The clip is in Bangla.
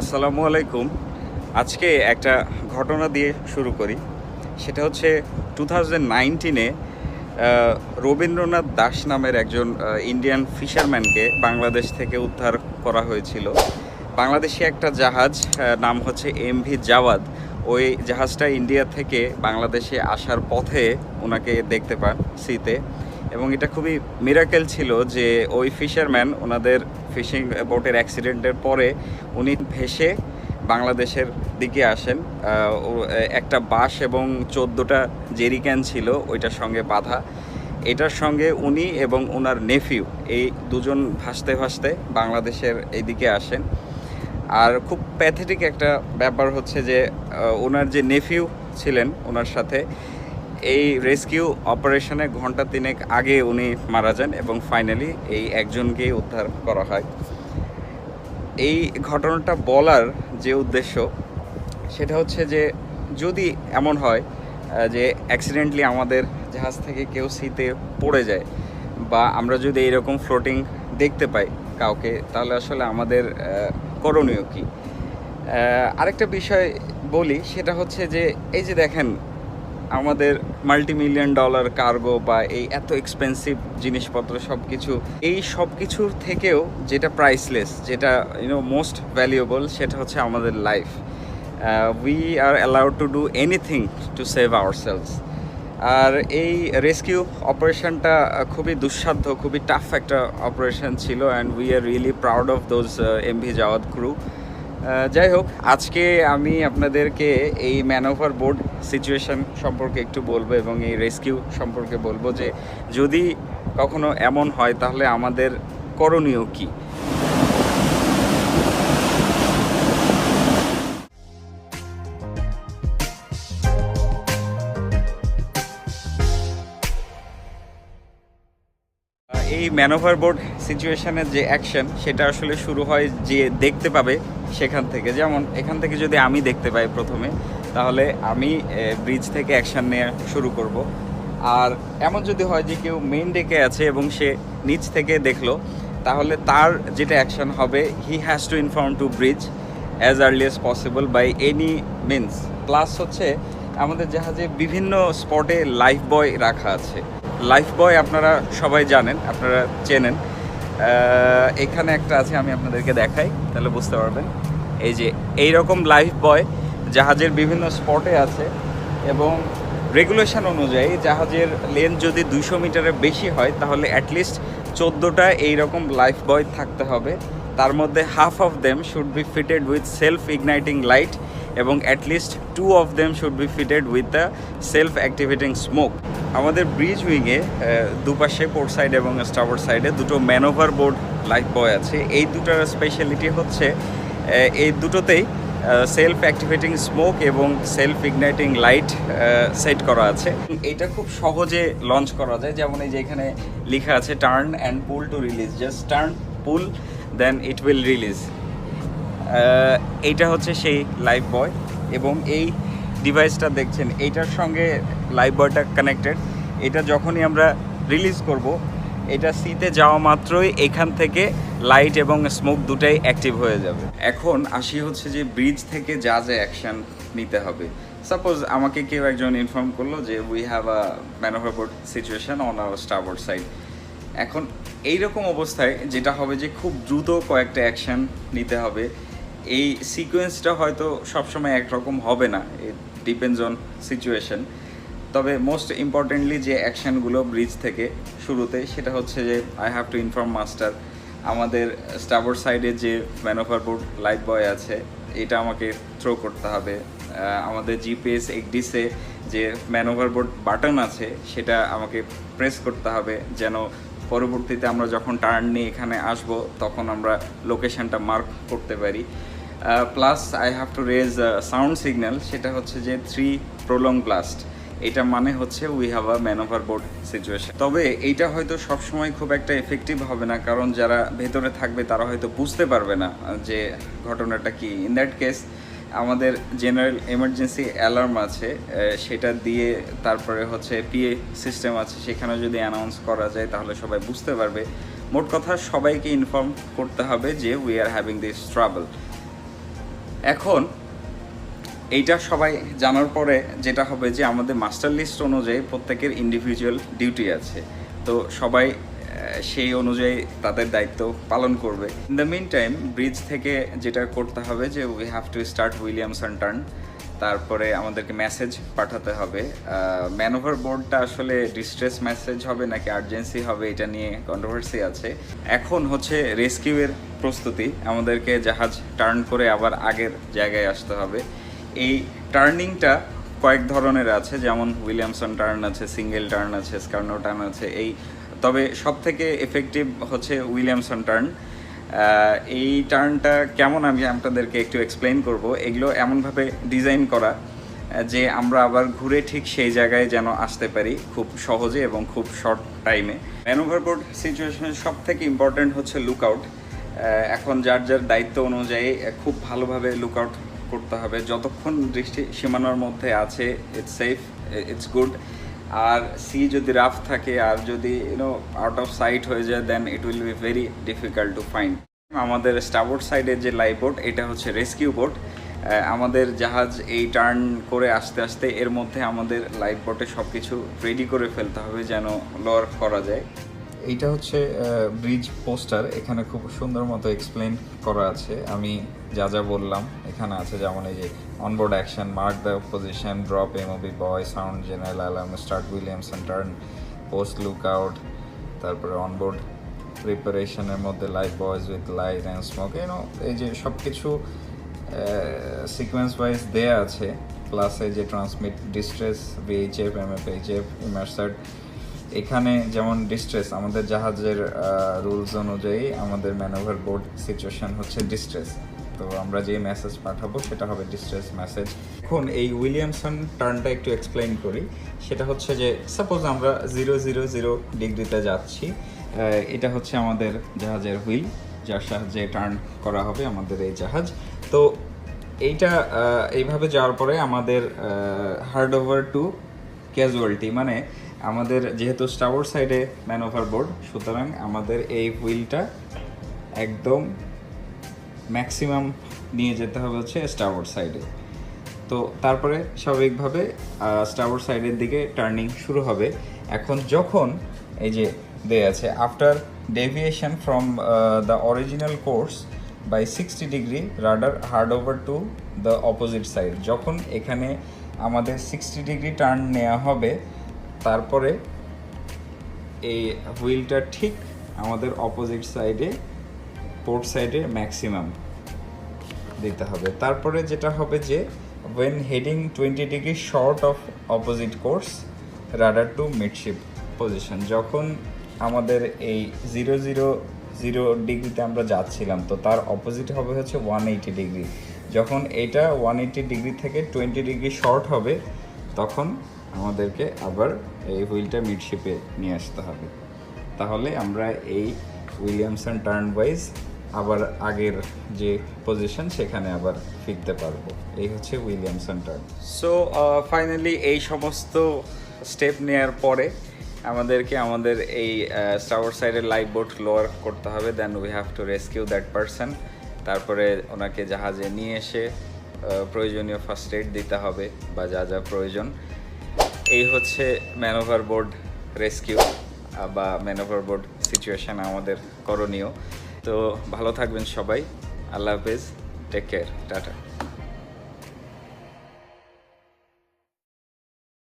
আসসালামু আলাইকুম। আজকে একটা ঘটনা দিয়ে শুরু করি। সেটা হচ্ছে টু থাউজেন্ড নাইনটিনে রবীন্দ্রনাথ দাস নামের একজন ইন্ডিয়ান ফিশারম্যানকে বাংলাদেশ থেকে উদ্ধার করা হয়েছিল। বাংলাদেশি একটা জাহাজ নাম হচ্ছে এম ভি জাওয়াদ ওই জাহাজটা ইন্ডিয়া থেকে বাংলাদেশে আসার পথে ওনাকে দেখতে পান সিতে এবং এটা খুবই মিরাকেল ছিল যে ওই ফিশারম্যান ওনাদের ফিশিং বোটের অ্যাক্সিডেন্টের পরে উনি ভেসে বাংলাদেশের দিকে আসেন। একটা বাস এবং চোদ্দোটা জেরিক্যান ছিল ওইটার সঙ্গে বাঁধা। এটার সঙ্গে উনি এবং ওনার নেফিউ এই দুজন ভাসতে ভাসতে বাংলাদেশের এইদিকে আসেন। আর খুব প্যাথেটিক একটা ব্যাপার হচ্ছে যে ওনার যে নেফিউ ছিলেন ওনার সাথে এই রেস্কিউ অপারেশনে ঘণ্টা তিনেক আগে উনি মারা যান এবং ফাইনালি এই একজনকেই উদ্ধার করা হয়। এই ঘটনাটা বলার যে উদ্দেশ্য, সেটা হচ্ছে যে যদি এমন হয় যে অ্যাক্সিডেন্টলি আমাদের জাহাজ থেকে কেউ সিতে পড়ে যায় বা আমরা যদি এরকম ফ্লোটিং দেখতে পাই কাউকে, তাহলে আসলে আমাদের করণীয় কী? আরেকটা বিষয় বলি, সেটা হচ্ছে যে এই যে দেখেন আমাদের মাল্টি মিলিয়ন ডলার কার্গো বা এই এত এক্সপেন্সিভ জিনিসপত্র সব কিছু এই সব কিছুর থেকেও যেটা প্রাইসলেস যেটা ইউনো মোস্ট ভ্যালুয়েবল সেটা হচ্ছে আমাদের life we are allowed to do anything to save our souls আর এই রেস্কিউ অপারেশনটা খুবই দুঃসাধ্য, খুবই টাফ একটা অপারেশন ছিল and we are really proud of those MV Jawad crew যাই হোক, আজকে আমি আপনাদেরকে এই ম্যান ম্যানোভার বোর্ড সিচুয়েশান সম্পর্কে একটু বলব এবং এই রেস্কিউ সম্পর্কে বলব যে যদি কখনো এমন হয়, তাহলে আমাদের করণীয় কী? ম্যানোভার বোর্ড সিচুয়েশনের যে অ্যাকশন, সেটা আসলে শুরু হয় যে দেখতে পাবে সেখান থেকে। যেমন, এখান থেকে যদি আমি দেখতে পাই প্রথমে, তাহলে আমি ব্রিজ থেকে অ্যাকশন নেওয়া শুরু করব। আর এমন যদি হয় যে কেউ মেইন ডেকে আছে এবং সে নিচ থেকে দেখল, তাহলে তার যেটা অ্যাকশন হবে he has to inform to bridge as early as possible by any means plus হচ্ছে, আমাদের জাহাজে বিভিন্ন স্পটে লাইফ বয় রাখা আছে। লাইফ বয় আপনারা সবাই জানেন, আপনারা চেনেন। এখানে একটা আছে, আমি আপনাদেরকে দেখাই, তাহলে বুঝতে পারবেন। এই যে এই রকম লাইফ বয় জাহাজের বিভিন্ন স্পটে আছে এবং রেগুলেশন অনুযায়ী জাহাজের লেন্থ যদি দুইশো মিটারের বেশি হয়, তাহলে অ্যাটলিস্ট চোদ্দোটা এইরকম লাইফ বয় থাকতে হবে। তার মধ্যে half of them should be fitted with self igniting light এবং at least two of them should be fitted with the self activating smoke আমাদের ব্রিজ উইংয়ে দুপাশে পোর্ট সাইড এবং স্টাবর সাইডে দুটো ম্যানোভার বোর্ড লাইফ বয় আছে। এই দুটার স্পেশালিটি হচ্ছে এই দুটোতেই সেলফ অ্যাক্টিভেটিং স্মোক এবং সেলফ ইগনাইটিং লাইট সেট করা আছে। এটা খুব সহজে লঞ্চ করা যায়। যেমন এই যে এখানে লেখা আছে turn and pull to release just turn pull then it will release এইটা হচ্ছে সেই লাইফ বয় এবং এই ডিভাইসটা দেখছেন, এইটার সঙ্গে লাইফ বয়টা কানেক্টেড এটা যখনই আমরা রিলিজ করব, এটা সিতে যাওয়া মাত্রই এখান থেকে লাইট এবং স্মোক দুটাই অ্যাক্টিভ হয়ে যাবে। এখন আসি হচ্ছে যে ব্রিজ থেকে যা যা অ্যাকশন নিতে হবে। সাপোজ আমাকে কেউ একজন ইনফর্ম করল যে we have a man over board situation on our starboard side এখন এই রকম অবস্থায় যেটা হবে যে খুব দ্রুত কয়েকটা অ্যাকশন নিতে হবে। এই সিকোয়েন্সটা হয়তো সবসময় একরকম হবে না। ডিপেন্ডস অন সিচুয়েশন তবে মোস্ট ইম্পর্টেন্টলি যে অ্যাকশনগুলো ব্রিজ থেকে শুরুতে, সেটা হচ্ছে যে I have to inform master আমাদের স্টাবর সাইডে যে ম্যানোভার বোর্ড লাইট বয় আছে, এটা আমাকে থ্রো করতে হবে। আমাদের জিপিএস একডিসে যে ম্যানোভার বোর্ড বাটন আছে, সেটা আমাকে প্রেস করতে হবে যেন পরবর্তীতে আমরা যখন টার্ন নিয়ে এখানে আসব, তখন আমরা লোকেশনটা মার্ক করতে পারি। Plus I have to raise sound signal সেটা হচ্ছে যে থ্রি প্রলং ব্লাস্ট এটা মানে হচ্ছে we have a manoeuvre board situation তবে এইটা হয়তো সবসময় খুব একটা এফেক্টিভ হবে না, কারণ যারা ভেতরে থাকবে তারা হয়তো বুঝতে পারবে না যে ঘটনাটা কি। ইন দ্যাট কেস আমাদের জেনারেল এমার্জেন্সি অ্যালার্ম আছে সেটা দিয়ে তারপরে হচ্ছে পিএ সিস্টেম আছে, সেখানে যদি অ্যানাউন্স করা যায় তাহলে সবাই বুঝতে পারবে। মোট কথা সবাইকে ইনফর্ম করতে হবে যে we are having this travel এখন এইটা সবাই জানার পরে যেটা হবে যে আমাদের মাস্টার লিস্ট অনুযায়ী প্রত্যেকের ইন্ডিভিজুয়াল ডিউটি আছে। তো সবাই সেই অনুযায়ী তাদের দায়িত্ব পালন করবে। In the mean time bridge থেকে যেটা করতে হবে যে we have to start Williamson turn তারপরে আমাদেরকে মেসেজ পাঠাতে হবে। ম্যানোভার বোর্ডটা আসলে ডিস্ট্রেস মেসেজ হবে নাকি আর্জেন্সি হবে, এটা নিয়ে কন্ট্রোভার্সি আছে। এখন হচ্ছে রেস্কিউয়ের প্রস্তুতি। আমাদেরকে জাহাজ টার্ন করে আবার আগের জায়গায় আসতে হবে। এই টার্নিংটা কয়েক ধরনের আছে, যেমন উইলিয়ামসন টার্ন আছে সিঙ্গেল টার্ন আছে স্কার্নো টার্ন আছে। এই তবে সব থেকে এফেক্টিভ হচ্ছে উইলিয়ামসন টার্ন। এই টার্নটা কেমন আমি আপনাদেরকে একটু এক্সপ্লেন করব। এগুলো এমনভাবে ডিজাইন করা যে আমরা আবার ঘুরে ঠিক সেই জায়গায় যেন আসতে পারি খুব সহজে এবং খুব শর্ট টাইমে ম্যানোভার বোর্ড সিচুয়েশনের সব থেকে ইম্পর্ট্যান্ট হচ্ছে লুক আউট এখন যার যার দায়িত্ব অনুযায়ী খুব ভালোভাবে লুক আউট করতে হবে। যতক্ষণ দৃষ্টি সীমানার মধ্যে আছে ইটস সেফ ইটস গুড আর সি যদি রাফ থাকে আর যদি you know out of sight হয়ে যায় then it will be very difficult to find আমাদের স্টাবোর্ড সাইডের যে লাইফ বোট এটা হচ্ছে রেস্কিউ বোট আমাদের জাহাজ এই টার্ন করে আসতে আসতে এর মধ্যে আমাদের লাইফ বোটে সব কিছু রেডি করে ফেলতে হবে যেন লোয়ার করা যায়। এইটা হচ্ছে ব্রিজ পোস্টার এখানে খুব সুন্দর মতো এক্সপ্লেন করা আছে। আমি যা যা বললাম, এখানে আছে যেমন এই যে onboard action mark the position drop MOB buoy sound general alarm start Williamson turn post look out তারপরে অনবোর্ড প্রিপারেশনের মধ্যে light buoys with light and smoke you know এই যে সব কিছু সিকোয়েন্স ওয়াইজ দেয়া আছে প্লাস এই যে ট্রান্সমিট ডিস্ট্রেস বিএইচএফ এমএফএইচএফ ইমার্সার্ড এখানে যেমন ডিস্ট্রেস আমাদের জাহাজের রুলস অনুযায়ী আমাদের ম্যানোভার বোর্ড সিচুয়েশন হচ্ছে ডিস্ট্রেস তো আমরা যে মেসেজ পাঠাবো, সেটা হবে ডিস্ট্রেস মেসেজ এখন এই উইলিয়ামসন টার্নটা একটু এক্সপ্লেইন করি। সেটা হচ্ছে যে সাপোজ আমরা জিরো জিরো জিরো ডিগ্রিতে যাচ্ছি এটা হচ্ছে আমাদের জাহাজের হুইল, যার সাহায্যে টার্ন করা হবে আমাদের এই জাহাজ। তো এইটা এইভাবে যাওয়ার পরে আমাদের হার্ড ওভার টু ক্যাজুয়ালিটি মানে আমাদের যেহেতু স্টাওয়ার সাইডে ম্যানোভার বোর্ড সুতরাং আমাদের এই হুইলটা একদম ম্যাক্সিমাম নিয়ে যেতে হবে হচ্ছে স্টাওয়ার সাইডে তো তারপরে স্বাভাবিকভাবে স্টাওয়ার সাইডের দিকে টার্নিং শুরু হবে। এখন যখন এই যে দেয়া আছে after deviation from the original course by sixty degree rudder hard over to the opposite side যখন এখানে আমাদের সিক্সটি ডিগ্রি টার্ন নেওয়া হবে, তারপরে এই হুইলটা ঠিক আমাদের অপোজিট সাইডে পোর্ট সাইডে ম্যাক্সিমাম দিতে হবে। তারপরে যেটা হবে যে when heading twenty degree short of opposite course rudder to midship position যখন আমাদের এই জিরো জিরো জিরো ডিগ্রিতে আমরা যাচ্ছিলাম, তো তার অপোজিট হবে হচ্ছে ওয়ান এইটি ডিগ্রি যখন এটা ওয়ান এইটি ডিগ্রি থেকে টোয়েন্টি ডিগ্রি শর্ট হবে, তখন আমাদেরকে আবার এই হুইলটা মিডশিপে নিয়ে আসতে হবে। তাহলে আমরা এই উইলিয়ামসন টার্ন ওয়াইজ আবার আগের যে পজিশন সেখানে আবার ফিরতে পারব। এই হচ্ছে উইলিয়ামসন টার্ন সো ফাইনালি এই সমস্ত স্টেপ নেওয়ার পরে আমাদেরকে আমাদের এই স্টাওয়ার সাইডের লাইফ বোট লোয়ার করতে হবে। Then we have to rescue that person তারপরে ওনাকে জাহাজে নিয়ে এসে প্রয়োজনীয় ফার্স্ট এড দিতে হবে বা যা যা প্রয়োজন। এই হচ্ছে ম্যানোভার বোর্ড রেস্কিউ বা ম্যানোভার বোর্ড সিচুয়েশন আমাদের করণীয়। তো ভালো থাকবেন সবাই। আল্লাহ হাফেজ। Take care tata.